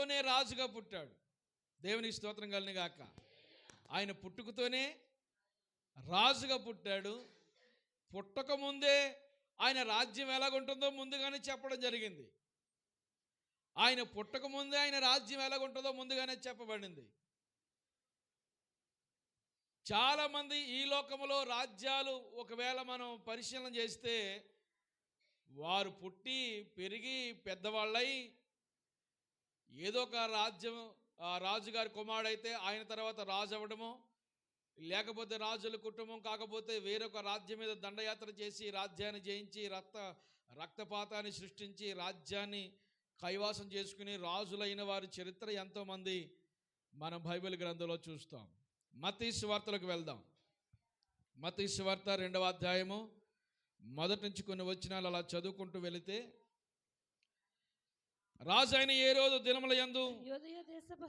పుట్టుకతోనే రాజుగా పుట్టాడు. దేవునికి స్తోత్రం కలిని గాక. ఆయన పుట్టుకతోనే రాజుగా పుట్టాడు. పుట్టక ముందే ఆయన రాజ్యం ఎలాగుంటుందో ముందుగానే చెప్పడం జరిగింది. ఆయన పుట్టక ముందే ఆయన రాజ్యం ఎలాగుంటుందో ముందుగానే చెప్పబడింది. చాలామంది ఈ లోకంలో రాజ్యాలు ఒకవేళ మనం పరిశీలన చేస్తే వారు పుట్టి పెరిగి పెద్దవాళ్ళై ఏదో ఒక రాజ్యం రాజుగారి కుమారుడైతే ఆయన తర్వాత రాజు అవ్వడము లేకపోతే రాజుల కుటుంబం కాకపోతే వేరొక రాజ్యం మీద దండయాత్ర చేసి రాజ్యాన్ని జయించి రక్త రక్తపాతాన్ని సృష్టించి రాజ్యాన్ని కైవాసం చేసుకుని రాజులైన వారి చరిత్ర ఎంతోమంది మనం బైబిల్ గ్రంథంలో చూస్తాం. మతీసు వార్తలకు వెళ్దాం. మతీసు వార్త రెండవ అధ్యాయము మొదటి నుంచి కొన్ని వచ్చినాలు అలా చదువుకుంటూ వెళితే రాజు అయిన ఏ రోజు దినముల యందు? యోదయ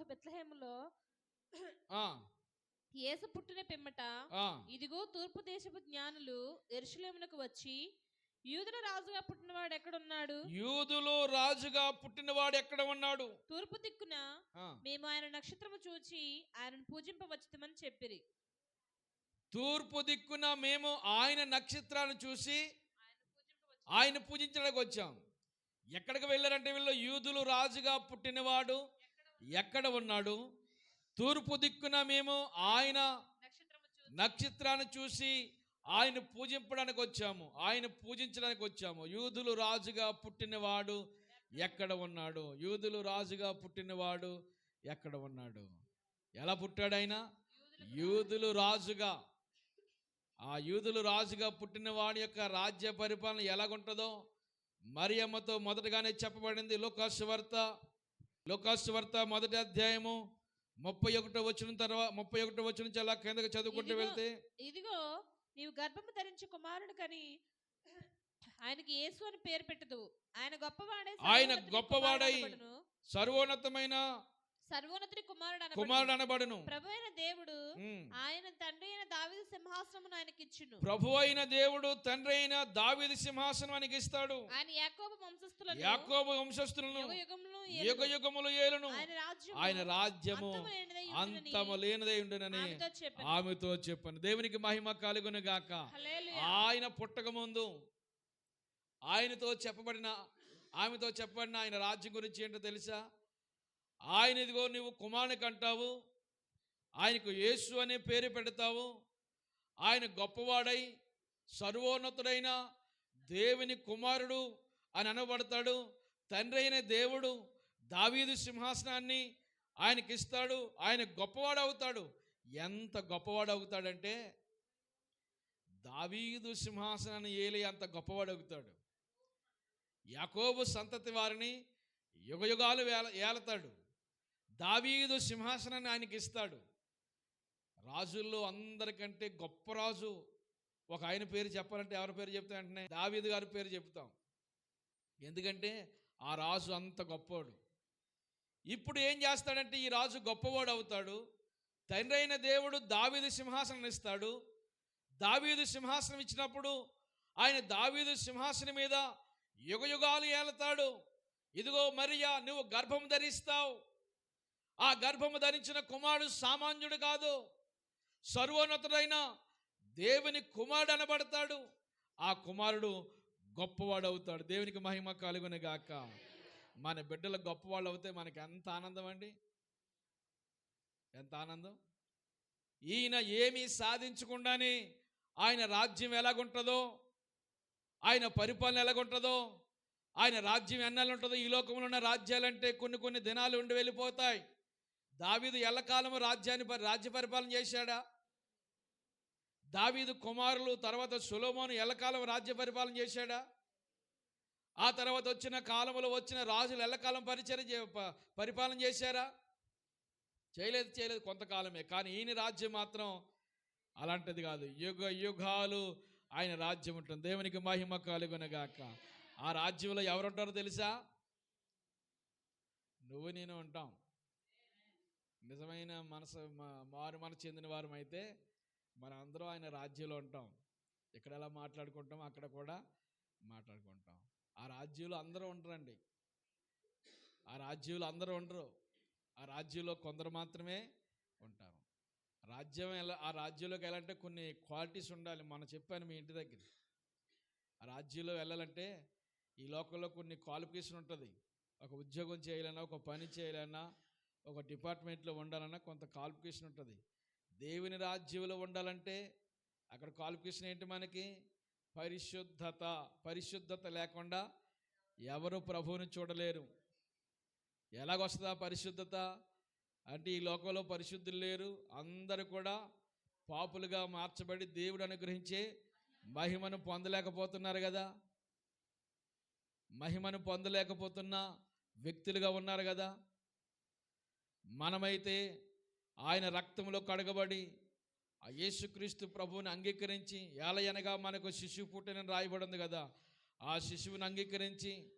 బెత్లహేములో యేసు పుట్టిన పిమ్మట ఇదిగో తూర్పు దేశపు జ్ఞానులు ఎరుషలేమునకు వచ్చి యూదుల రాజుగా పుట్టినవాడు ఎక్కడున్నాడు? యూదులు రాజుగా పుట్టినవాడు ఎక్కడ ఉన్నాడు? తూర్పు దిక్కున మేము ఆయన నక్షత్రము చూచి ఆయనను పూజింపవచ్చుమని చెప్పిరి. తూర్పు దిక్కున మేము ఆయన నక్షత్రాన్ని చూసి ఆయన పూజించడానికి వచ్చాం. ఎక్కడికి వెళ్ళారంటే వీళ్ళు? యూదులు రాజుగా పుట్టినవాడు ఎక్కడ ఉన్నాడు? తూర్పు దిక్కున మేము ఆయన నక్షత్రాన్ని చూసి ఆయన పూజింపడానికి వచ్చాము. ఆయన పూజించడానికి వచ్చాము. యూదులు రాజుగా పుట్టినవాడు ఎక్కడ ఉన్నాడు? యూదులు రాజుగా పుట్టినవాడు ఎక్కడ ఉన్నాడు? ఎలా పుట్టాడు ఆయన? యూదులు రాజుగా. ఆ యూదులు రాజుగా పుట్టిన వాడి యొక్క రాజ్య పరిపాలన ఎలాగుంటుందో మరియమ్మతో మొదటగానే చెప్పబడింది లోకాసు వార్త. లోకాసు వార్త మొదటి అధ్యాయము ముప్పై ఒకటో వచ్చిన తర్వాత ముప్పై ఒకటో వచ్చిన నుంచి అలా కిందకి చదువుకుంటూ వెళ్తే. ఇదిగో నీవు గర్భము ధరించి కుమారుడు కని ఆయనకి యేసు అని పేరు పెట్టదు. ఆయన గొప్పవాడై ఆయన గొప్పవాడై. సర్వోన్నతమైన సర్వోన్నతుని కుమారుడు. కుమారుడు అనబడును. ప్రభు అయిన దేవుడు. ఆయన తండ్రి అయిన దావిద సింహాసనమును ఆయనకి ఇచ్చును. ప్రభు అయిన దేవుడు తండ్రి అయిన దావీదు సింహాసనం ఆయనకి ఇస్తాడు. ఆయన యాకోబు వంశస్థులను యాకోబు వంశస్థులను యుగ యుగములు యుగ యుగములు ఏలును. ఆయన రాజ్యము అంతము లేనిదై ఉండునని ఆమెతో చెప్పాను. దేవునికి మహిమ కలుగును గాక. ఆయన పుట్టక ముందు ఆయనతో చెప్పబడిన ఆమెతో చెప్పబడిన ఆయన రాజ్యం గురించి ఏంటో తెలుసా? ఆయన ఇదిగో నువ్వు కుమారునికి అంటావు ఆయనకు యేసు అనే పేరు పెడతావు. ఆయన గొప్పవాడై సర్వోన్నతుడైన దేవుని కుమారుడు అని అనబడతాడు. తండ్రి అయిన దేవుడు దావీదు సింహాసనాన్ని ఆయనకి ఇస్తాడు. ఆయన గొప్పవాడు అవుతాడు. ఎంత గొప్పవాడు అవుతాడంటే దావీదు సింహాసనాన్ని ఏలి అంత గొప్పవాడు అవుతాడు. యాకోబు సంతతి వారిని యుగయుగాలు వేల ఏలతాడు. దావీదు సింహాసనాన్ని ఆయనకి ఇస్తాడు. రాజుల్లో అందరికంటే గొప్ప రాజు. ఒక ఆయన పేరు చెప్పాలంటే ఎవరి పేరు చెప్తా వెంటనే? దావీదు గారి పేరు చెప్తాం. ఎందుకంటే ఆ రాజు అంత గొప్పవాడు ఇప్పుడు ఏం చేస్తాడంటే ఈ రాజు గొప్పవాడు అవుతాడు. తండ్రి అయిన దేవుడు దావీదు సింహాసనం ఇస్తాడు. దావీదు సింహాసనం ఇచ్చినప్పుడు ఆయన దావీదు సింహాసనం మీద యుగయుగాలు ఏలతాడు. ఇదిగో మరియా నువ్వు గర్భం ధరిస్తావు. ఆ గర్భము ధరించిన కుమారుడు సామాన్యుడు కాదు. సర్వోన్నతుడైన దేవుని కుమారుడు అనబడతాడు. ఆ కుమారుడు గొప్పవాడు అవుతాడు దేవునికి మహిమ కలుగును గాక. మన బిడ్డలు గొప్పవాళ్ళు అవుతే మనకి ఎంత ఆనందం అండి? ఎంత ఆనందం? ఈయన ఏమీ సాధించకుండానే ఆయన రాజ్యం ఎలాగుంటుందో ఆయన పరిపాలన ఎలాగుంటుందో ఆయన రాజ్యం ఎన్నాళ్ళు ఉంటుందో ఈ లోకంలో ఉన్న రాజ్యాలంటే కొన్ని కొన్ని దినాలు ఉండి వెళ్ళిపోతాయి. దావీదు ఎల్లకాలము రాజ్యాన్ని పరి- రాజ్య పరిపాలన చేశాడా? దావీదు కుమారులు తర్వాత సులోమోను ఎల్లకాలం రాజ్య పరిపాలన చేశాడా? ఆ తర్వాత వచ్చిన కాలంలో వచ్చిన రాజులు ఎల్లకాలం పరిచయం పరిపాలన చేశారా? చేయలేదు చేయలేదు కొంతకాలమే. కానీ ఈయన రాజ్యం మాత్రం అలాంటిది కాదు. యుగ యుగాలు ఆయన రాజ్యం ఉంటుంది. దేవునికి మహిమ కలుగునగాక. ఆ రాజ్యంలో ఎవరుంటారో తెలుసా? నువ్వు నేను ఉంటాం. నిజమైన మనసు మారు మనసు చెందిన వారం అయితే మన అందరం ఆయన రాజ్యంలో ఉంటాం. ఇక్కడ ఎలా మాట్లాడుకుంటాం అక్కడ కూడా మాట్లాడుకుంటాం. ఆ రాజ్యంలో అందరూ ఉండరండి. ఆ రాజ్యంలో అందరూ ఉండరు. ఆ రాజ్యంలో కొందరు మాత్రమే ఉంటారు. రాజ్యం ఎలా ఆ రాజ్యంలోకి వెళ్ళాలంటే కొన్ని క్వాలిటీస్ ఉండాలి. మనం చెప్పాను మీ ఇంటి దగ్గర. ఆ రాజ్యంలో వెళ్ళాలంటే ఈ లోకంలో కొన్ని క్వాలిఫికేషన్ ఉంటుంది. ఒక ఉద్యోగం చేయాలన్నా ఒక పని చేయాలన్నా ఒక డిపార్ట్మెంట్లో ఉండాలన్నా కొంత క్వాలిఫికేషన్ ఉంటుంది. దేవుని రాజ్యంలో ఉండాలంటే అక్కడ క్వాలిఫికేషన్ ఏంటి మనకి? పరిశుద్ధత పరిశుద్ధత లేకుండా ఎవరు ప్రభువుని చూడలేరు. ఎలాగొస్తుందా ఆ పరిశుద్ధత? అంటే ఈ లోకంలో పరిశుద్ధులు లేరు. అందరూ కూడా పాపులుగా మార్చబడి దేవుడు అనుగ్రహించే మహిమను పొందలేకపోతున్నారు కదా. మహిమను పొందలేకపోతున్న వ్యక్తులుగా ఉన్నారు కదా. మనమైతే ఆయన రక్తంలో కడగబడి ఆ యేసుక్రీస్తు ప్రభువుని అంగీకరించి ఏలయనగా మనకు శిశువు పుట్టినని రాయబడింది కదా ఆ శిశువుని అంగీకరించి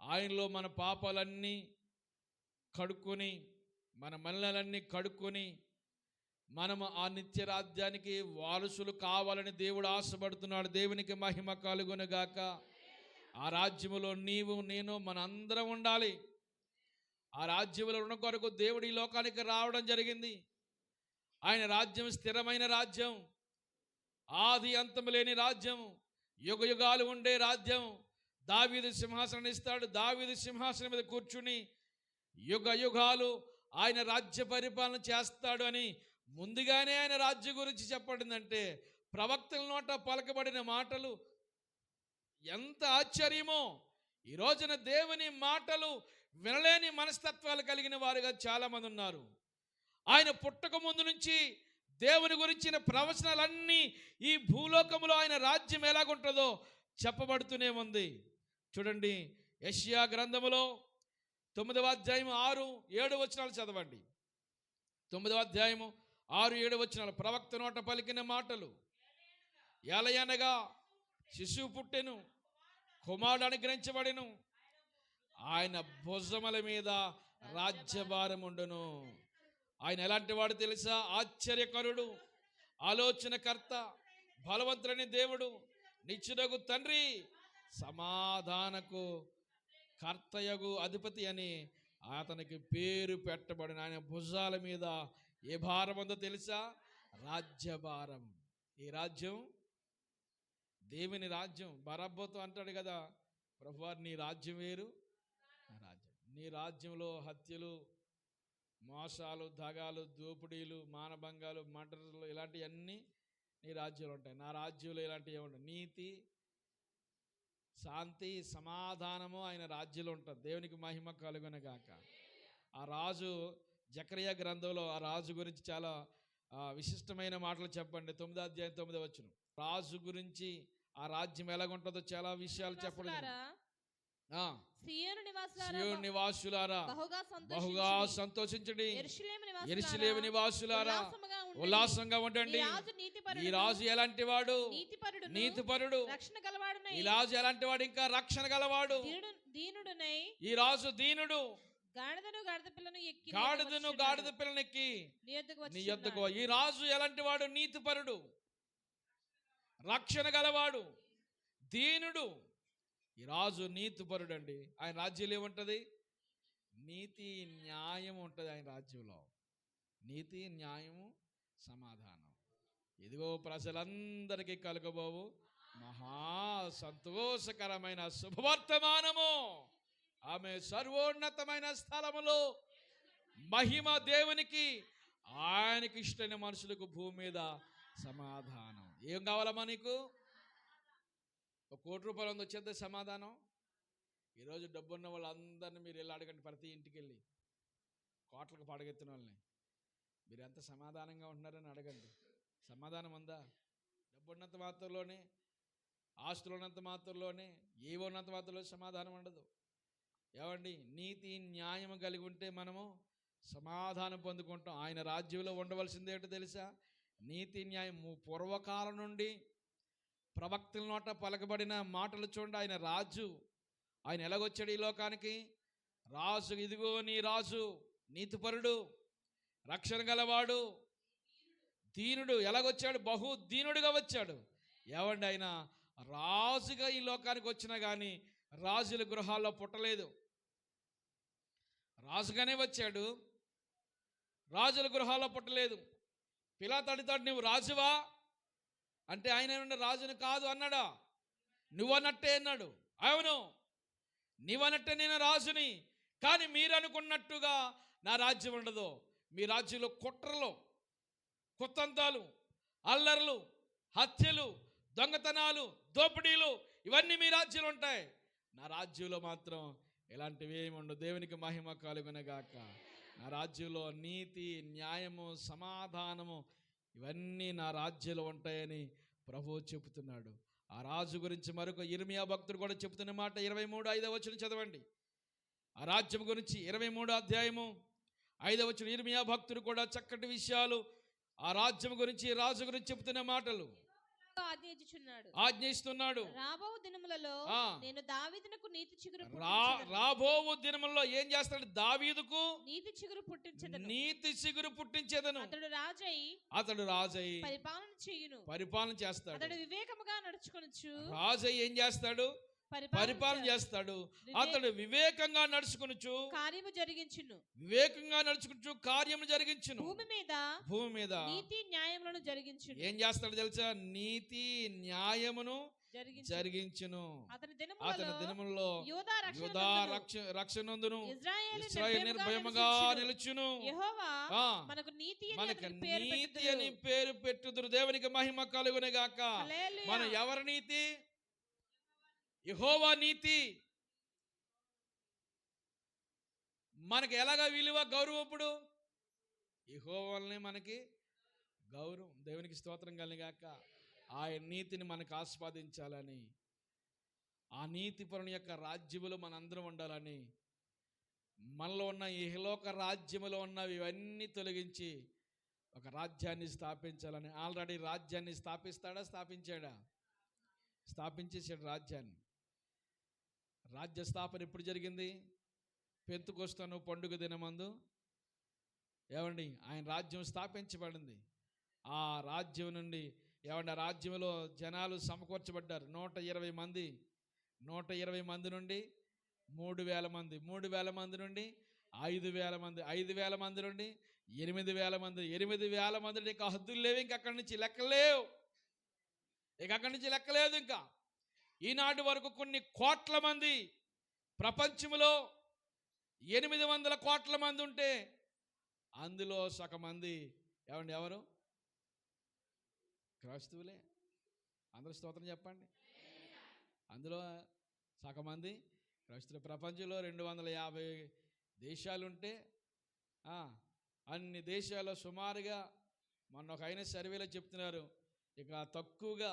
ఆయనలో మన పాపాలన్నీ కడుక్కొని మన మలినాలన్నీ కడుక్కొని మనము ఆ నిత్య రాజ్యానికి వారసులు కావాలని దేవుడు ఆశపడుతున్నాడు. దేవునికి మహిమ కలుగునుగాక ఆ రాజ్యములో నీవు నేను మనందరం ఉండాలి. ఆ రాజ్యములో ఉన్న కొరకు దేవుడు ఈ లోకానికి రావడం జరిగింది. ఆయన రాజ్యం స్థిరమైన రాజ్యం. ఆది అంతం లేని రాజ్యం. యుగ యుగాలు ఉండే రాజ్యం. దావీదు సింహాసనం ఇస్తాడు. దావీదు సింహాసనం మీద కూర్చుని యుగ యుగాలు ఆయన రాజ్య పరిపాలన చేస్తాడు అని ముందుగానే ఆయన రాజ్యం గురించి చెప్పడిందంటే ప్రవక్తల నోట పలకబడిన మాటలు ఎంత ఆశ్చర్యమో. ఈ రోజున దేవుని మాటలు వినలేని మనస్తత్వాలు కలిగిన వారుగా చాలామంది ఉన్నారు. ఆయన పుట్టక ముందు నుంచి దేవుని గురించిన ప్రవచనాలన్నీ ఈ భూలోకంలో ఆయన రాజ్యం ఎలాగుంటుందో చెప్పబడుతూనే ఉంది. చూడండి యష్యా గ్రంథములో తొమ్మిదవ అధ్యాయం ఆరు ఏడు వచనాలు చదవండి. తొమ్మిదవ అధ్యాయము ఆరు ఏడు వచనాలు. ప్రవక్త నోట పలికిన మాటలు. ఎలయనగా శిశువు పుట్టెను కుమారుడు అనుగ్రహించబడెను. ఆయన భుజముల మీద రాజ్యభారం ఉండును. ఆయన ఎలాంటి వాడు తెలుసా? ఆశ్చర్యకరుడు ఆలోచనకర్త బలవంతుని దేవుడు నిచ్చునగు తండ్రి సమాధానకు కర్తయగు అధిపతి అని అతనికి పేరు పెట్టబడిన ఆయన భుజాల మీద ఏ భారం ఉందో తెలుసా? రాజ్యభారం. ఈ రాజ్యం దేవుని రాజ్యం. బరబ్బతో అంటాడు కదా ప్రభువారు నీ రాజ్యం వేరు నీ రాజ్యంలో హత్యలు మోసాలు దగాలు దోపిడీలు మానభంగాలు మటర్లు ఇలాంటివన్నీ నీ రాజ్యంలో ఉంటాయి. నా రాజ్యంలో ఇలాంటివి ఉంటాయి నీతి శాంతి సమాధానము ఆయన రాజ్యంలో ఉంటుంది. దేవునికి మహిమ కలుగునగాక. ఆ రాజు జకరియా గ్రంథంలో ఆ రాజు గురించి చాలా విశిష్టమైన మాటలు చెప్పండి. తొమ్మిదో అధ్యాయం తొమ్మిదో వచ్చును రాజు గురించి ఆ రాజ్యం ఎలాగుంటుందో చాలా విషయాలు చెప్పడం సియోను నివాసులారా, బహుగా సంతోషించుడి. యెరూషలేము నివాసులారా. ఉల్లాసంగా ఈ ఉండండి. ఈ రాజు ఎలాంటి వాడు నీతిపరుడు. రక్షణ ఈ రాజు ఎలాంటి వాడు ఇంకా రక్షణ గలవాడు. దీనుడునై. ఈ రాజు దీనుడు. గాడిదను గాడిద పిల్లను ఎక్కి నీ గాడిదను గాడిద. యొద్దకు ఈ రాజు ఎలాంటి వాడు నీతిపరుడు. రక్షణ గలవాడు. దీనుడు. ఈ రాజు నీతిపరుడు అండి ఆయన రాజ్యంలో ఏముంటుంది? నీతి న్యాయం ఉంటుంది ఆయన రాజ్యంలో. నీతి న్యాయము సమాధానం. ఇదిగో ప్రజలందరికీ కలగబోవు. మహా సంతోషకరమైన శుభవర్తమానము. ఆమె సర్వోన్నతమైన స్థలములో మహిమ దేవునికి ఆయనకి ఇష్టమైన మనుషులకు భూమి మీద సమాధానం. ఏం కావాలమ్మా నీకు? ఒక కోటి రూపాయలు ఉంది వచ్చేద్దా సమాధానం? ఈరోజు డబ్బున్న వాళ్ళందరినీ మీరు వెళ్ళి అడగండి ప్రతి ఇంటికి వెళ్ళి కోట్లకు పడగెత్తిన వాళ్ళని. మీరు ఎంత సమాధానంగా ఉంటున్నారని అడగండి. సమాధానం ఉందా? డబ్బు ఉన్నంత మాత్రంలోనే ఆస్తులు ఉన్నంత మాత్రంలోనే ఏవో ఉన్నంత మాత్రంలో సమాధానం ఉండదు. ఏమండి? నీతి న్యాయం కలిగి ఉంటే మనము సమాధానం పొందుకుంటాం. ఆయన రాజ్యంలో ఉండవలసింది ఏంటో తెలుసా? నీతి న్యాయం. పూర్వకాలం నుండి ప్రవక్తల నోట పలకబడిన మాటలు చూడండి. ఆయన రాజు. ఆయన ఎలాగొచ్చాడు ఈ లోకానికి? రాజు ఇదిగో నీ రాజు నీతిపరుడు రక్షణ గలవాడు దీనుడు. ఎలాగొచ్చాడు? బహు దీనుడుగా వచ్చాడు. ఏమండి ఆయన? రాజుగా ఈ లోకానికి వచ్చినా కానీ రాజుల గృహాల్లో పుట్టలేదు. రాజుగానే వచ్చాడు. రాజుల గృహాల్లో పుట్టలేదు. పిలా తడితాడు నువ్వు రాజువా? అంటే ఆయన ఏమన్నా రాజుని కాదు అన్నాడా? నువ్వన్నట్టే అన్నాడు. అవును. నీవన్నట్టే నేను రాజుని. కానీ మీరు అనుకున్నట్టుగా నా రాజ్యం ఉండదు. మీ రాజ్యంలో కుట్రలు కొత్తంతాలు అల్లర్లు హత్యలు దొంగతనాలు దోపిడీలు ఇవన్నీ మీ రాజ్యంలో ఉంటాయి. నా రాజ్యంలో మాత్రం ఇలాంటివి ఏమి ఉండవు. దేవునికి మహిమ కలుగునగాక. నా రాజ్యంలో నీతి న్యాయము సమాధానము ఇవన్నీ నా రాజ్యంలో ఉంటాయని ప్రభువు చెబుతున్నాడు. ఆ రాజు గురించి మరొక ఇర్మియా భక్తుడు కూడా చెబుతున్న మాట ఇరవై మూడు ఐదవ వచ్చిన చదవండి. ఆ రాజ్యం గురించి ఇరవై మూడు అధ్యాయము ఐదవ వచ్చిన ఇర్మియా భక్తుడు కూడా చక్కటి విషయాలు ఆ రాజ్యం గురించి రాజు గురించి చెబుతున్న మాటలు. ఆజ్ఞయించుచున్నాడు ఆజ్ఞయిస్తున్నాడు రాబో దినములలో. నేను దావీదునకు నీతి చిగురు రా పుట్టించెదను. రాబోవు దినముల్లో ఏం చేస్తాడు? దావీదుకు నీతి చిగురు పుట్టించదను. నీతి సిగురు పుట్టించేదను. అతడు రాజై అతడు రాజై పరిపాలన చేయును. పరిపాలన చేస్తాడు. అతడు వివేకముగా నడుచుకొనొచ్చు రాజై ఏం చేస్తాడు? పరిపాలన చేస్తాడు. అతడు వివేకంగా నడుచుకొనుచు కార్యము జరిగించును. వివేకంగా నడుచుకుంటూ కార్యము జరిగించును. భూమి మీద భూమి మీద నీతి న్యాయములను జరిగించును. ఏం చేస్తాడు తెలుసా? నీతి న్యాయమును జరిగించు జరిగించును. అతని దినములలో యోధా యుధా రక్షణ రక్ష రక్షణందును ఇజ్రాయేలు ఇస్రాయేల్ నిర్భయముగా నిలుచును. మనకు నీతి అని మనకు నీతి పెట్టుదురు. అని పేరు పెట్టుదురు. దేవునికి మహిమ కలుగునే గాక. మన ఎవరి నీతి? యహోవా నీతి. మనకి ఎలాగా విలువ గౌరవం ఇప్పుడు? యహోవల్ని మనకి గౌరవం. దేవునికి స్తోత్రం కలిగాక ఆయన నీతిని మనకు ఆస్వాదించాలని ఆ నీతిపరుని యొక్క రాజ్యములో మనందరం ఉండాలని మనలో ఉన్న ఇహలోక రాజ్యములో ఉన్నవి ఇవన్నీ తొలగించి ఒక రాజ్యాన్ని స్థాపించాలని. ఆల్రెడీ రాజ్యాన్ని స్థాపిస్తాడా? స్థాపించాడా? స్థాపించేసాడు రాజ్యాన్ని. రాజ్య స్థాపన ఎప్పుడు జరిగింది? పెంతుకొస్తాను పండుగ దినమందు. ఏమండి? ఆయన రాజ్యం స్థాపించబడింది. ఆ రాజ్యం నుండి ఏమండి? ఆ రాజ్యంలో జనాలు సమకూర్చబడ్డారు. నూట ఇరవై మంది. నూట ఇరవై మంది నుండి మూడు వేల మంది. మూడు వేల మంది నుండి ఐదు వేల మంది. ఐదు వేల మంది నుండి ఎనిమిది వేల మంది. ఎనిమిది వేల మంది నుండి ఇంకా హద్దులు లేవు. ఇంకా అక్కడి నుంచి లెక్కలేవు ఇక అక్కడి నుంచి లెక్కలేదు ఇంకా. ఈనాటి వరకు కొన్ని కోట్ల మంది ప్రపంచంలో ఎనిమిది వందల కోట్ల మంది ఉంటే అందులో సగమంది ఏమండి ఎవరు? క్రైస్తవులే. అందరూ స్తోత్రం చెప్పండి. అందులో సగమంది మంది ప్రపంచంలో రెండు వందల యాభై దేశాలుంటే అన్ని దేశాల్లో సుమారుగా మొన్న ఒక అయిన సర్వేలో చెప్తున్నారు. ఇక తక్కువగా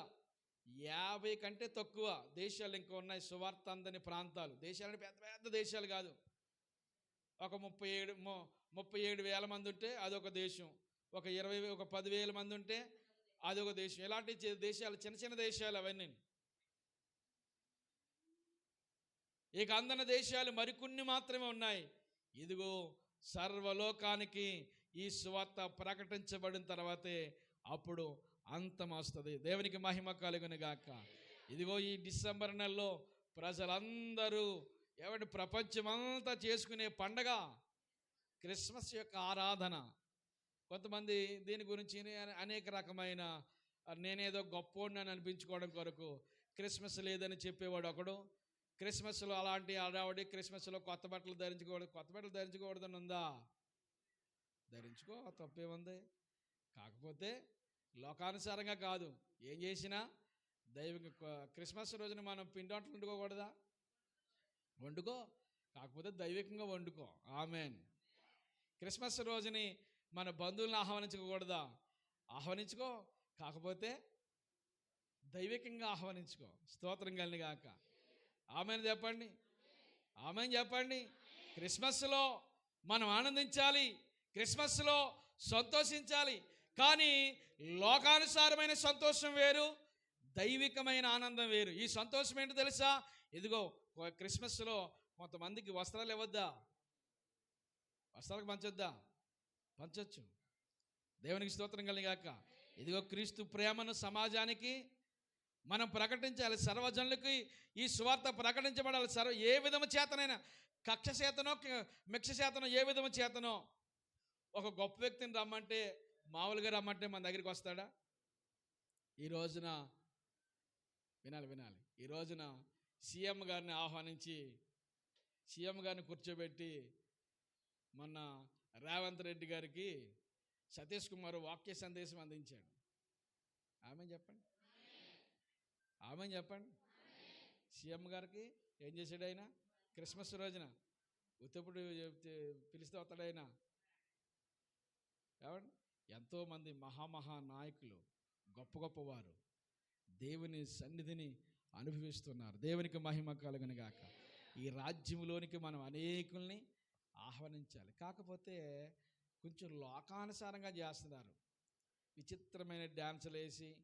యాభై కంటే తక్కువ దేశాలు ఇంకా ఉన్నాయి. సువార్త అందని ప్రాంతాలు. దేశాలని పెద్ద పెద్ద దేశాలు కాదు. ఒక ముప్పై ఏడు ము- ముప్పై ఏడు వేల మంది ఉంటే అదొక దేశం. ఒక ఇరవై ఒక పదివేల మంది ఉంటే అదొక దేశం. ఇలాంటి దేశాలు చిన్న చిన్న దేశాలు అవన్నీ. ఇక అందన దేశాలు మరికొన్ని మాత్రమే ఉన్నాయి. ఇదిగో సర్వలోకానికి ఈ సువార్త ప్రకటించబడిన తర్వాతే అప్పుడు అంతమస్తుంది. దేవునికి మహిమ కలుగును గాక. ఇదిగో ఈ డిసెంబర్ నెలలో ప్రజలందరూ ఏమంటే ప్రపంచమంతా చేసుకునే పండగ? క్రిస్మస్ యొక్క ఆరాధన. కొంతమంది దీని గురించి అనేక రకమైన నేనేదో గొప్పోడిని అని అనిపించుకోవడం కొరకు క్రిస్మస్ లేదని చెప్పేవాడు ఒకడు. క్రిస్మస్లో అలాంటి అడావడి క్రిస్మస్లో కొత్త బట్టలు ధరించుకోవడం కొత్త బట్టలు ధరించుకోవడదని ఉందా? ధరించుకో తప్పేముంది. కాకపోతే లోకానుసారంగా కాదు. ఏం చేసినా దైవిక క్రిస్మస్ రోజున మనం పిండి వంటలు వండుకోకూడదా? వండుకో. కాకపోతే దైవికంగా వండుకో. ఆమెన్. క్రిస్మస్ రోజుని మన బంధువులను ఆహ్వానించకూడదా? ఆహ్వానించుకో. కాకపోతే దైవికంగా ఆహ్వానించుకో. స్తోత్రం కలిని గాక. ఆమెను చెప్పండి. ఆమెను చెప్పండి. క్రిస్మస్లో మనం ఆనందించాలి. క్రిస్మస్లో సంతోషించాలి. కానీ లోకానుసారమైన సంతోషం వేరు దైవికమైన ఆనందం వేరు. ఈ సంతోషం ఏంటో తెలుసా? ఇదిగో క్రిస్మస్లో కొంతమందికి వస్త్రాలు ఇవ్వద్దా? వస్త్రాలకు పంచొద్దా? పంచొచ్చు. దేవునికి స్తోత్రం కలిగాక. ఇదిగో క్రీస్తు ప్రేమను సమాజానికి మనం ప్రకటించాలి. సర్వజనులకి ఈ సువార్త ప్రకటించబడాలి. సర్వ ఏ విధము చేతనైనా కక్ష చేతనో మిక్ష చేతనో ఏ విధము చేతనో ఒక గొప్ప వ్యక్తిని రమ్మంటే మామూలుగా రమ్మంటే మన దగ్గరికి వస్తాడా? ఈ రోజున వినాలి వినాలి. ఈ రోజున సీఎం గారిని ఆహ్వానించి సీఎం గారిని కూర్చోబెట్టి మొన్న రేవంత్ రెడ్డి గారికి సతీష్ కుమార్ వాక్య సందేశం అందించాడు. ఆమె చెప్పండి. ఆమె చెప్పండి. సీఎం గారికి ఏం చేశాడు ఆయన? క్రిస్మస్ రోజున ఉత్తప్పుడు చెప్తే పిలిస్తే వస్తాడు ఆయన. ఏమండి ఎంతోమంది మహామహా నాయకులు గొప్ప గొప్పవారు దేవుని సన్నిధిని అనుభవిస్తున్నారు. దేవునికి మహిమ కలుగునుగాక ఈ రాజ్యంలోనికి మనం అనేకుల్ని ఆహ్వానించాలి. కాకపోతే కొంచెం లోకానుసారంగా చేస్తున్నారు. విచిత్రమైన డ్యాన్సులు వేసి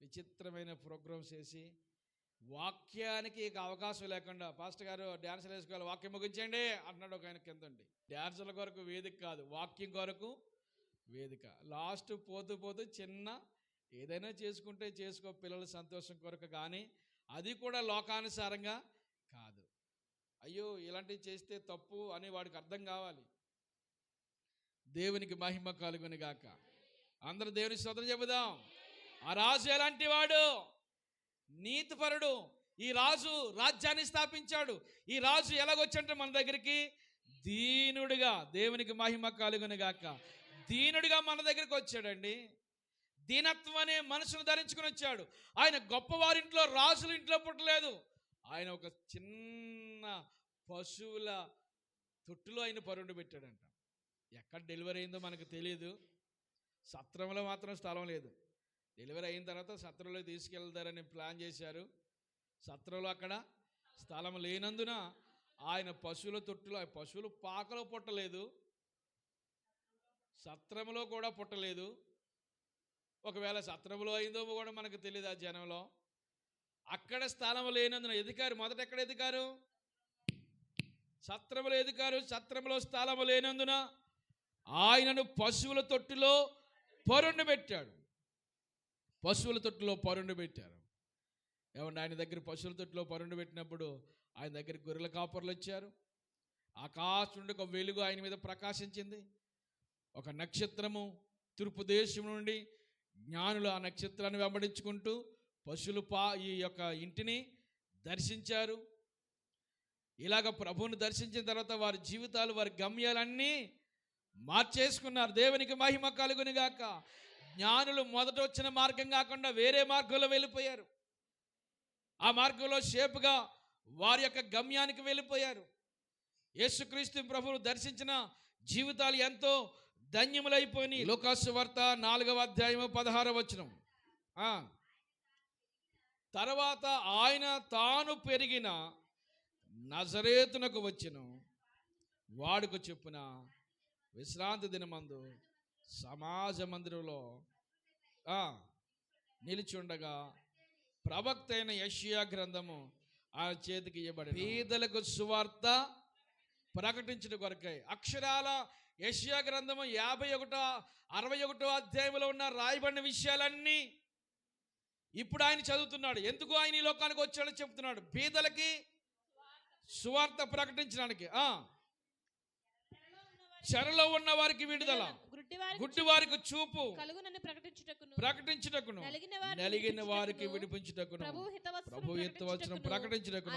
విచిత్రమైన ప్రోగ్రామ్స్ వేసి వాక్యానికి ఇక అవకాశం లేకుండా పాస్టర్ గారు డ్యాన్సులు వేసుకోవాలి వాక్యం ముగించండి అన్నాడు ఒక ఆయన కిందండి డ్యాన్సుల కొరకు వేదిక కాదు వాక్యం కొరకు వేదిక. లాస్ట్ పోతూ పోతూ చిన్న ఏదైనా చేసుకుంటే చేసుకో పిల్లల సంతోషం కొరకు కానీ అది కూడా లోకానుసారంగా కాదు. అయ్యో ఇలాంటివి చేస్తే తప్పు అని వాడికి అర్థం కావాలి. దేవునికి మహిమ కలుగుని గాక. అందరూ దేవుని స్తోత్రం చెబుదాం. ఆ రాజు ఎలాంటి వాడు? నీతిపరుడు. ఈ రాజు రాజ్యాన్ని స్థాపించాడు. ఈ రాజు ఎలాగొచ్చంటే మన దగ్గరికి దీనుడిగా. దేవునికి మహిమ కలుగుని గాక. దీనుడిగా మన దగ్గరికి వచ్చాడండి. దీనత్వం అనే మనసును ధరించుకుని వచ్చాడు. ఆయన గొప్పవారింట్లో రాజుల ఇంట్లో పుట్టలేదు. ఆయన ఒక చిన్న పశువుల తొట్టులో ఆయన పరుండు పెట్టాడంట. ఎక్కడ డెలివరీ అయిందో మనకు తెలియదు సత్రంలో మాత్రం స్థలం లేదు. డెలివరీ అయిన తర్వాత సత్రంలో తీసుకెళ్తారని ప్లాన్ చేశారు. సత్రంలో అక్కడ స్థలం లేనందున ఆయన పశువుల తొట్టులో ఆ పశువులు పాకలో పుట్టలేదు. సత్రంలో కూడా పుట్టలేదు. ఒకవేళ సత్రంలో అయిందో కూడా మనకు తెలియదు ఆ జనంలో. అక్కడ స్థలం లేనందున ఎదికారు మొదట ఎక్కడ ఎదికారు? సత్రములో ఎదికారు సత్రములో స్థలము లేనందున ఆయనను పశువుల తొట్టిలో పరుండు పెట్టాడు. పశువుల తొట్టిలో పరుండు పెట్టారు. ఏమన్నా ఆయన దగ్గర పశువుల తొట్టిలో పరుండు పెట్టినప్పుడు ఆయన దగ్గర గొర్రెల కాపర్లు వచ్చారు. ఆకాశం నుండి ఒక వెలుగు ఆయన మీద ప్రకాశించింది. ఒక నక్షత్రము తూర్పు దేశం నుండి జ్ఞానులు ఆ నక్షత్రాన్ని వెంబడించుకుంటూ పశువులు పా ఈ యొక్క ఇంటిని దర్శించారు. ఇలాగ ప్రభువుని దర్శించిన తర్వాత వారి జీవితాలు వారి గమ్యాలన్నీ మార్చేసుకున్నారు. దేవునికి మహిమ కలుగుని గాక. జ్ఞానులు మొదట వచ్చిన మార్గం కాకుండా వేరే మార్గంలో వెళ్ళిపోయారు. ఆ మార్గంలో షేపుగా వారి యొక్క గమ్యానికి వెళ్ళిపోయారు. యేసుక్రీస్తు ప్రభువును దర్శించిన జీవితాలు ఎంతో ధన్యములైపోయినాయి లోకాసు వార్త నాలుగవ అధ్యాయము పదహార వచనం. తర్వాత ఆయన తాను పెరిగిన నజరేతునకు వచ్చిన. వాడుకు చెప్పున విశ్రాంతి దినమందు సమాజ మందిరంలో నిలిచుండగా ప్రవక్త అయిన యషియా గ్రంథము ఆ చేతికి ఇవ్వబడి పేదలకు సువార్త ప్రకటించిన కొరకై అక్షరాల యషియా గ్రంథము యాభై ఒకటో అరవై ఒకటో అధ్యాయంలో ఉన్న రాయబడిన విషయాలన్నీ ఇప్పుడు ఆయన చదువుతున్నాడు. ఎందుకు ఆయన ఈ లోకానికి వచ్చాడో చెప్తున్నాడు? బీదలకి సువార్త ప్రకటించడానికి. చెరలో ఉన్న వారికి విడుదల. గుడ్డి వారికి చూపు కలుగునని ప్రకటించుటకును. ప్రకటించుటకును. నలిగిన వారికి విడిపించుటకును, ప్రభు హితవచనం ప్రకటించుటకును.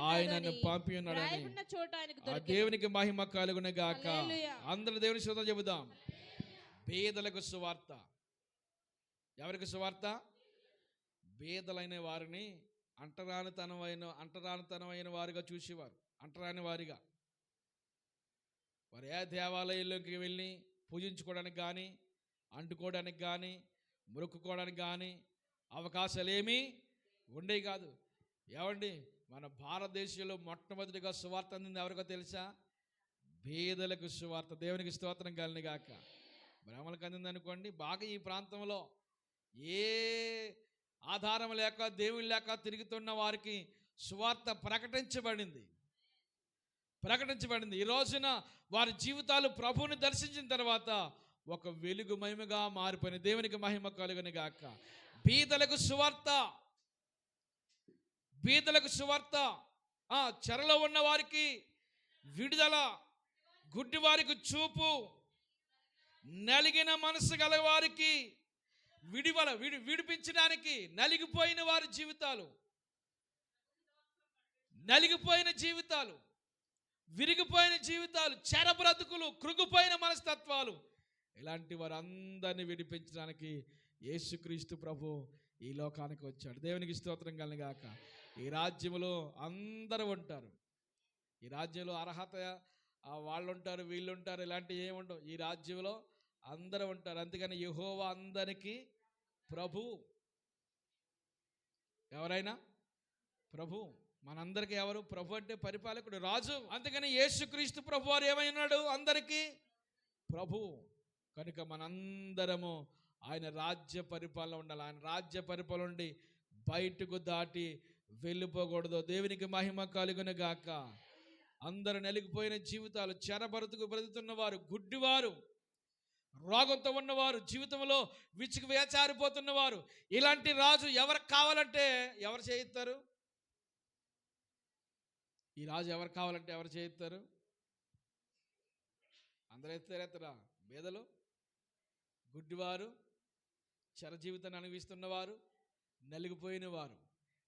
ఆయనను పంపి ఉన్నాడని ఆ. దేవునికి మహిమ కలుగును గాక. అందరు దేవుని శుతం చెబుదాం. బేదలకు సువార్త. ఎవరికి సువార్త? బేదలైన వారిని అంటరానితనమైన అంటరానితనమైన వారిగా చూసేవారు. అంటరాని వారిగా. వారు ఏ దేవాలయంలోకి వెళ్ళి పూజించుకోవడానికి కానీ అంటుకోవడానికి కానీ మురుక్కుకోవడానికి కానీ అవకాశాలు ఏమీ ఉండేవి కాదు. ఏమండి మన భారతదేశంలో మొట్టమొదటిగా సువార్త అందింది ఎవరికో తెలుసా? భేదలకు సువార్త. దేవునికి స్తోత్రం కలిని గాక. బ్రాహ్మణులకు అందింది అనుకోండి బాగా ఈ ప్రాంతంలో ఏ ఆధారం లేక దేవుని లేక తిరుగుతున్న వారికి సువార్త ప్రకటించబడింది. ప్రకటించబడింది. ఈ రోజున వారి జీవితాలు ప్రభువుని దర్శించిన తర్వాత ఒక వెలుగు మహిమగా మారిపోయిన దేవునికి మహిమ కలుగుని గాక. బీదలకు సువార్త. బీదలకు సువార్త. ఆ చెరలో ఉన్న వారికి విడుదల గుడ్డి వారికి చూపు నలిగిన మనసు గల వారికి విడివల విడి విడిపించడానికి నలిగిపోయిన వారి జీవితాలు. నలిగిపోయిన జీవితాలు. విరిగిపోయిన జీవితాలు చెరబ్రతుకులు కృగిపోయిన మనస్తత్వాలు ఇలాంటి వారందరినీ విడిపించడానికి యేసుక్రీస్తు ప్రభు ఈ లోకానికి వచ్చాడు. దేవునికి స్తోత్రం కలిగాక. ఈ రాజ్యంలో అందరూ ఉంటారు. ఈ రాజ్యంలో అర్హత వాళ్ళు ఉంటారు వీళ్ళు ఉంటారు ఇలాంటివి ఏముండవు ఉండవు. ఈ రాజ్యంలో అందరూ ఉంటారు. అందుకని యెహోవా అందరికీ ప్రభు. ఎవరైనా? ప్రభు. మనందరికీ ఎవరు ప్రభు అంటే పరిపాలకుడు? రాజు. అందుకని యేసుక్రీస్తు ప్రభు వారు ఏమైనాడు అందరికీ? ప్రభు. కనుక మనందరము ఆయన రాజ్య పరిపాలన ఉండాలి. ఆయన రాజ్య పరిపాలన ఉండి బయటకు దాటి వెళ్ళిపోకూడదు. దేవునికి మహిమ కలుగును గాక. అందరు నలిగిపోయిన జీవితాలు చెరబరుతుకు బ్రతుకుతున్న వారు గుడ్డివారు రోగంతో ఉన్నవారు జీవితంలో విచ్చుకు వేచారిపోతున్నవారు ఇలాంటి రాజు ఎవరికి కావాలంటే ఎవరు చేయిస్తారు? ఈ రాజు ఎవరు కావాలంటే ఎవరు చేయిస్తారు? అందరూ ఎత్తారెత్తరా బేదలు గుడ్డివారు చరజీవితాన్ని అనుభవిస్తున్నవారు నలిగిపోయిన వారు.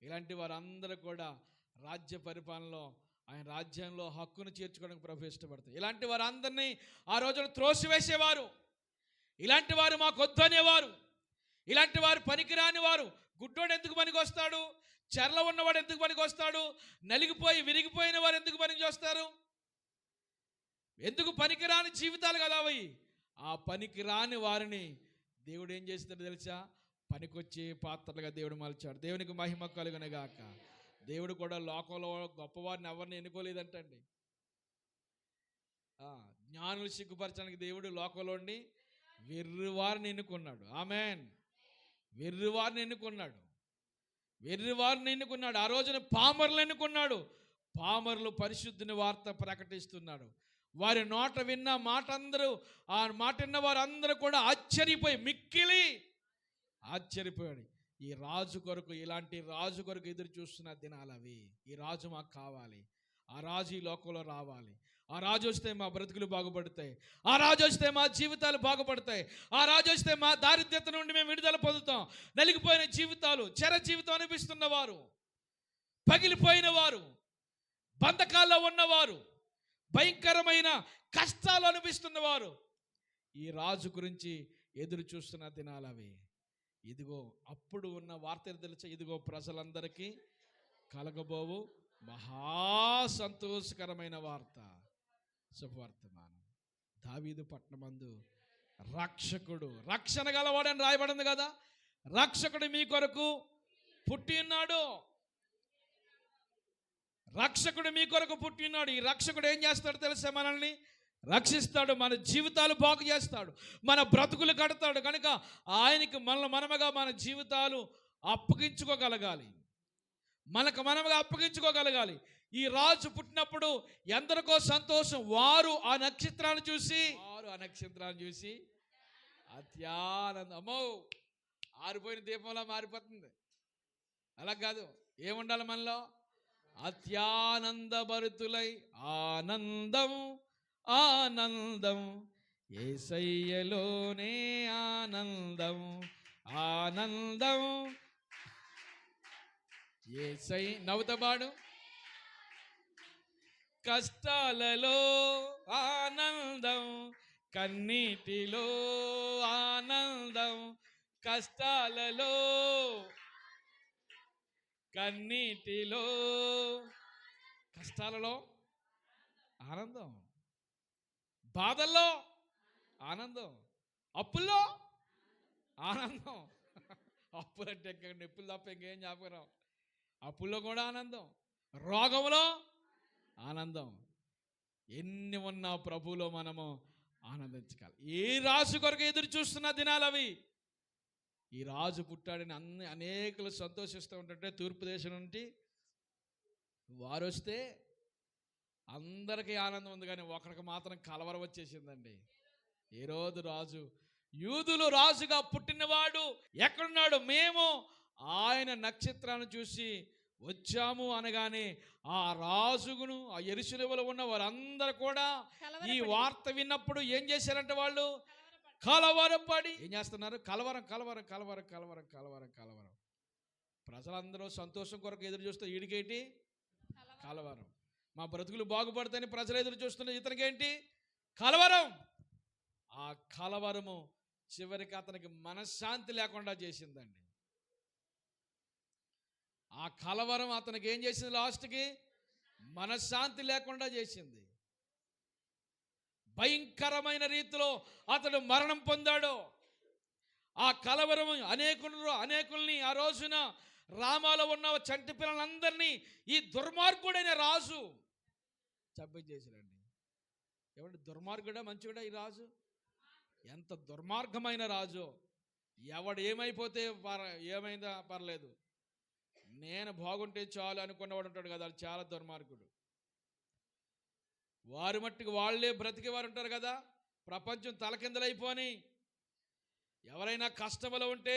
ఇలాంటి వారందరూ కూడా రాజ్య పరిపాలనలో ఆయన రాజ్యంలో హక్కును చేర్చుకోవడానికి ప్రభు ఇష్టపడతారు. ఇలాంటి వారందరినీ ఆ రోజున త్రోసివేసేవారు. ఇలాంటి వారు మాకు వద్దు అనేవారు ఇలాంటి వారు పనికిరాని వారు గుడ్డోడు ఎందుకు పనికి వస్తాడు చెరల ఉన్నవాడు ఎందుకు పనికి వస్తాడు? నలిగిపోయి విరిగిపోయిన వారు ఎందుకు పనికి వస్తారు? ఎందుకు పనికిరాని జీవితాలు కదా అవి? ఆ పనికిరాని వారిని దేవుడు ఏం చేస్తాడు తెలుసా? పనికొచ్చే పాత్రలుగా దేవుడు మలిచాడు. దేవునికి మహిమ కలుగునగాక దేవుడు కూడా లోకంలో గొప్పవారిని ఎవరిని ఎన్నుకోలేదంటండి. ఆ, జ్ఞానులు సిగ్గుపరచడానికి దేవుడు లోకంలోండి వెర్రివారిని ఎన్నుకున్నాడు. ఆమెన్. వెర్రివారిని ఎన్నుకున్నాడు. వెర్రి వారిని ఎన్నుకున్నాడు ఆ రోజున పామరులు ఎన్నుకున్నాడు పామరులు పరిశుద్ధిని వార్త ప్రకటిస్తున్నాడు. వారి నోట విన్న మాట అందరూ ఆ మాట విన్న వారందరూ కూడా ఆశ్చర్యపోయి మిక్కిలి ఆశ్చర్యపోయాడు. ఈ రాజు కొరకు ఇలాంటి రాజు కొరకు ఎదురు చూస్తున్న దినాలు అవి ఈ రాజు మాకు కావాలి. ఆ రాజు ఈ లోకంలో రావాలి. ఆ రాజు వస్తే మా బ్రతుకులు బాగుపడతాయి. ఆ రాజు వస్తే మా జీవితాలు బాగుపడతాయి. ఆ రాజు వస్తే మా దారిద్ర్యత నుండి మేము విడుదల పొందుతాం. నలిగిపోయిన జీవితాలు చెర జీవితం అనిపిస్తున్న వారు పగిలిపోయిన వారు బంధకాల్లో ఉన్నవారు భయంకరమైన కష్టాలు అనిపిస్తున్నవారు ఈ రాజు గురించి ఎదురు చూస్తున్న దినాలు అవి. ఇదిగో అప్పుడు ఉన్న వార్త తెలిసే ఇదిగో ప్రజలందరికీ కలగబోవు. మహా సంతోషకరమైన వార్త. శుభవర్తమానం. దావీదు పట్టణమందు రక్షకుడు రక్షణ గలవాడని రాయబడింది కదా? రక్షకుడు మీ కొరకు పుట్టి ఉన్నాడు. రక్షకుడు మీ కొరకు పుట్టి ఉన్నాడు. ఈ రక్షకుడు ఏం చేస్తాడు తెలుసా మనల్ని? రక్షిస్తాడు మన జీవితాలు బాగు చేస్తాడు మన బ్రతుకులు కడతాడు. కనుక ఆయనకి మన మనముగా మన జీవితాలు అప్పగించుకోగలగాలి. మనకు మనముగా అప్పగించుకోగలగాలి. ఈ రాజు పుట్టినప్పుడు ఎందరికో సంతోషం. వారు ఆ నక్షత్రాన్ని చూసి వారు ఆ నక్షత్రాన్ని చూసి అత్యానందం. అమ్మో ఆరిపోయిన దీపంలా మారిపోతుంది. అలా కాదు ఏముండాలి మనలో? అత్యానందభరితులై ఆనందం ఆనందం. ఏసయ్యలోనే ఆనందం ఆనందం. ఏసై నవ్వుతబాడు కష్టాలలో ఆనందం కన్నీటిలో ఆనందం కష్టాలలో కన్నీటిలో కష్టాలలో ఆనందం బాధల్లో ఆనందం అప్పుల్లో ఆనందం. అప్పులంటే ఎక్కడ నొప్పులు తప్ప ఇంకేం చెప్పరాం అప్పుల్లో కూడా ఆనందం రోగంలో ఆనందం. ఎన్ని ఉన్నా ప్రభువులో మనము ఆనందించగలం. ఏ రాజు కొరకు ఎదురు చూస్తున్న దినాలు అవి? ఈ రాజు పుట్టాడని అన్ని అనేకులు సంతోషిస్తూ ఉంటుంటే తూర్పు దేశం నుండి వారు వస్తే అందరికీ ఆనందం ఉంది కానీ ఒకరికి మాత్రం కలవరం వచ్చేసిందండి. ఏ రోజు రాజు? యూదులు రాజుగా పుట్టినవాడు ఎక్కడున్నాడు? మేము ఆయన నక్షత్రాన్ని చూసి వచ్చాము అనగానే ఆ రాజుగును ఆ ఎరుసలేములో ఉన్న వారందరూ కూడా ఈ వార్త విన్నప్పుడు ఏం చేశారంటే వాళ్ళు? కలవరపడి, ఏం చేస్తున్నారు? కలవరం కలవరం కలవరం కలవరం కలవరం కలవరం. ప్రజలందరూ సంతోషం కొరకు ఎదురు చూస్తే ఈడికేంటి? కలవరం. కలవరం. మా బ్రతుకులు బాగుపడతాయని ప్రజలు ఎదురు చూస్తున్న ఇతనికేంటి? కలవరం. ఆ కలవరము చివరికి అతనికి మనశ్శాంతి లేకుండా చేసిందండి. ఆ కలవరం అతనికి ఏం చేసింది లాస్ట్కి? మనశ్శాంతి లేకుండా చేసింది. భయంకరమైన రీతిలో అతడు మరణం పొందాడు. ఆ కలవరం అనేకులు అనేకుల్ని ఆ రోజున రామాలో ఉన్న చంటి పిల్లలందరినీ ఈ దుర్మార్గుడైన రాజు చంపించేసాడండి ఎవడు దుర్మార్గుడా మంచివాడా ఈ రాజు? ఎంత దుర్మార్గమైన రాజు. ఎవడు ఏమైపోతే పర ఏమైందా పర్లేదు. నేను బాగుంటే చాలు అనుకున్నవాడు ఉంటాడు కదా చాలా దుర్మార్గుడు. వారి మట్టుకు వాళ్ళే బ్రతికేవారు ఉంటారు కదా ప్రపంచం తలకిందలైపోని. ఎవరైనా కష్టంలో ఉంటే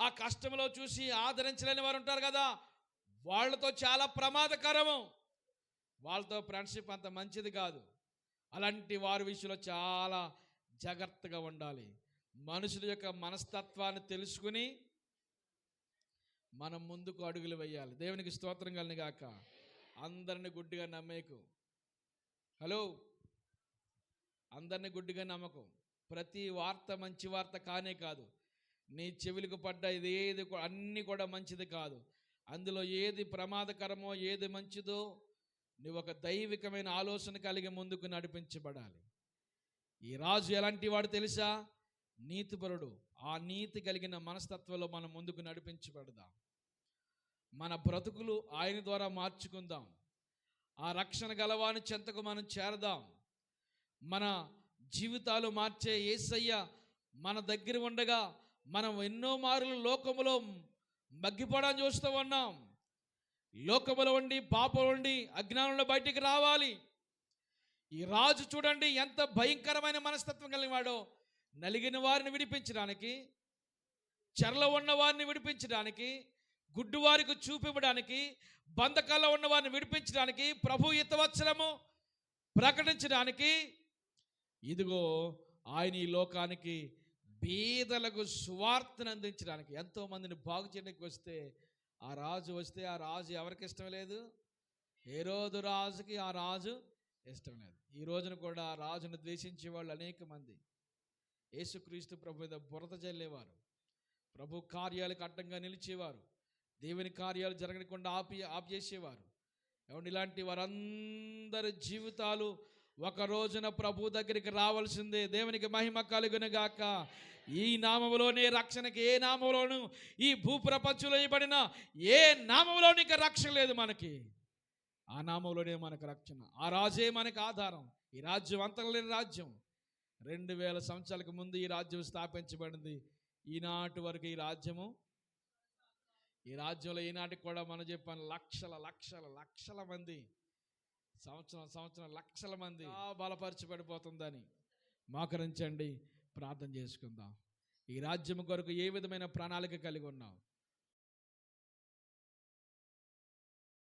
ఆ కష్టంలో చూసి ఆదరించలేని వారు ఉంటారు కదా వాళ్ళతో చాలా ప్రమాదకరము. వాళ్ళతో ఫ్రెండ్షిప్ అంత మంచిది కాదు. అలాంటి వారి విషయంలో చాలా జాగ్రత్తగా ఉండాలి. మనుషుల యొక్క మనస్తత్వాన్ని తెలుసుకుని మనం ముందుకు అడుగులు వేయాలి. దేవునికి స్తోత్రం కలిని గాక. అందరిని గుడ్డిగా నమ్మేకు. హలో? అందరిని గుడ్డిగా నమ్మకం. ప్రతి వార్త మంచి వార్త కానే కాదు. నీ చెవులకు పడ్డ ఇది ఏది అన్నీ కూడా మంచిది కాదు. అందులో ఏది ప్రమాదకరమో ఏది మంచిదో నువ్వు ఒక దైవికమైన ఆలోచన కలిగి ముందుకు నడిపించబడాలి. ఈ రాజు ఎలాంటి వాడు తెలుసా? నీతిపరుడు. ఆ నీతి కలిగిన మనస్తత్వంలో మనం ముందుకు నడిపించబడదాం. మన బ్రతుకులు ఆయన ద్వారా మార్చుకుందాం. ఆ రక్షణ గలవాని చెంతకు మనం చేరదాం. మన జీవితాలు మార్చే ఏసయ్య మన దగ్గర ఉండగా మనం ఎన్నో మార్లు లోకములో మగ్గిపోవడం చూస్తూ ఉన్నాం. లోకములో ఉండి పాపం ఉండి అజ్ఞానంలో బయటికి రావాలి. ఈ రాజు చూడండి ఎంత భయంకరమైన మనస్తత్వం కలిగినవాడో నలిగిన వారిని విడిపించడానికి చెరలో ఉన్న వారిని విడిపించడానికి గుడ్డు వారికి చూపివ్వడానికి బంధకాల్లో ఉన్న వారిని విడిపించడానికి ప్రభు ఇతవత్సరము ప్రకటించడానికి ఇదిగో ఆయన ఈ లోకానికి బీదలకు సువార్తను అందించడానికి. ఎంతో మందిని బాగు చేయడానికి వస్తే ఆ రాజు వస్తే ఆ రాజు ఎవరికి ఇష్టం లేదు? ఏ రోజు రాజుకి ఆ రాజు ఇష్టం లేదు. ఈ రోజున కూడా ఆ రాజును ద్వేషించే వాళ్ళు అనేక మంది. యేసుక్రీస్తు ప్రభు మీద బురద జల్లేవారు. ప్రభు కార్యాలకు అడ్డంగా నిలిచేవారు. దేవుని కార్యాలు జరగకుండా ఆపి ఆపేసేవారు ఏమండి ఇలాంటి వారందరి జీవితాలు ఒక రోజున ప్రభు దగ్గరికి రావాల్సిందే. దేవునికి మహిమ కలుగునుగాక ఈ నామములోనే రక్షణకి ఏ నామంలోనూ ఈ భూప్రపంచంలో ఇవ్వబడిన ఏ నామంలోని ఇంకా రక్షణ లేదు మనకి. ఆ నామంలోనే మనకు రక్షణ. ఆ రాజే మనకు ఆధారం. ఈ రాజ్యం అంతలేని రాజ్యం. రెండు వేల సంవత్సరాలకు ముందు ఈ రాజ్యం స్థాపించబడింది. ఈనాటి వరకు ఈ రాజ్యము ఈ రాజ్యంలో ఈనాటికి కూడా మనం చెప్పాను లక్షల లక్షల లక్షల మంది సంవత్సరం సంవత్సరం లక్షల మంది బలపరచబడిపోతుందని మోకరించండి ప్రార్థన చేసుకుందాం. ఈ రాజ్యం కొరకు ఏ విధమైన ప్రణాళిక కలిగి ఉన్నాం